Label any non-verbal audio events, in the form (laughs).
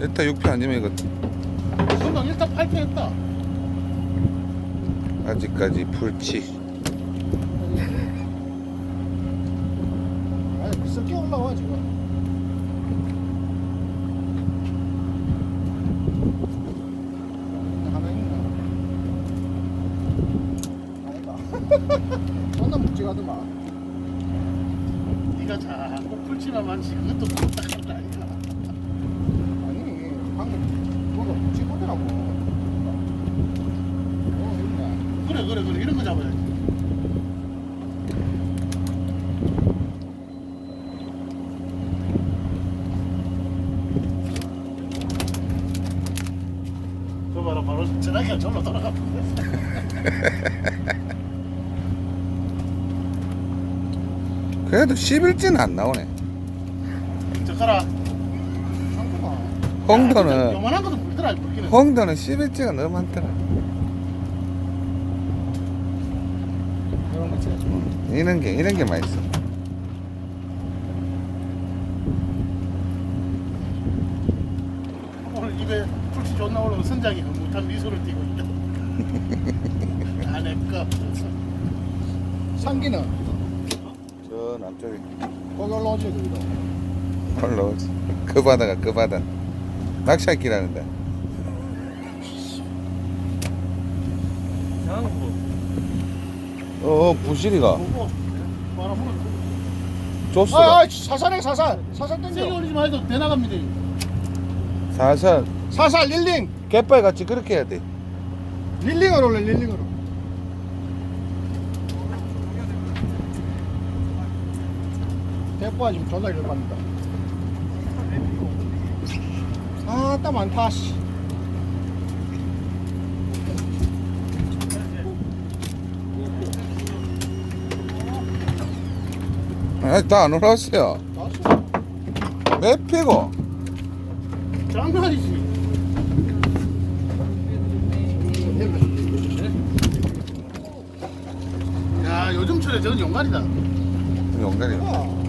일단 6피 아니면 이거 금방 일단 8편 했다. 아직까지 풀치 아니, 썩게 올라와, 지금. 하나 있나? 아니다. (laughs) 존나 묵직하더만. 네가 자꾸 풀치만 만지 그것도 딱한다 아니야. 아니, 방금 뭐가 묵직하더라고. 어, 있네. 그래 그래 그래 이런 거 잡아야지. 저 봐라 바로 전화기가 절로 돌아가. (laughs) 그래도 11지는 안 나오네 저 가라. 홍도는 요만한 것도 물더라 물기는. 홍도는 11지가 너무 많더라. 이런 게 이런 게 맛있어 오늘 입에 풀치 존나 올라오고 선장이 못한 미소를 띠고 있다. (laughs) 안에 거. 상기는 저 남쪽에 거기 올라오지, 거기도. 올라오지 그 바다가 그 바다 낚시할기라는데 어 부실이가 보고 바로 물어. 줬어 아, 아, 사살해, 사살. 사살 세게 땡겨. 올리지 말고 대 나갑니다. 사살 사살, 릴링. 갯발 같이 그렇게 해야 돼 릴링으로 올래, 릴링으로. 대포가 지금 존나 일을 받는다. 아, 딱 많다, 씨. 아니 다안 올라왔어요 나왔어. 몇 피고 장난 아니지. 야 요즘철에 저건. 용가리 아,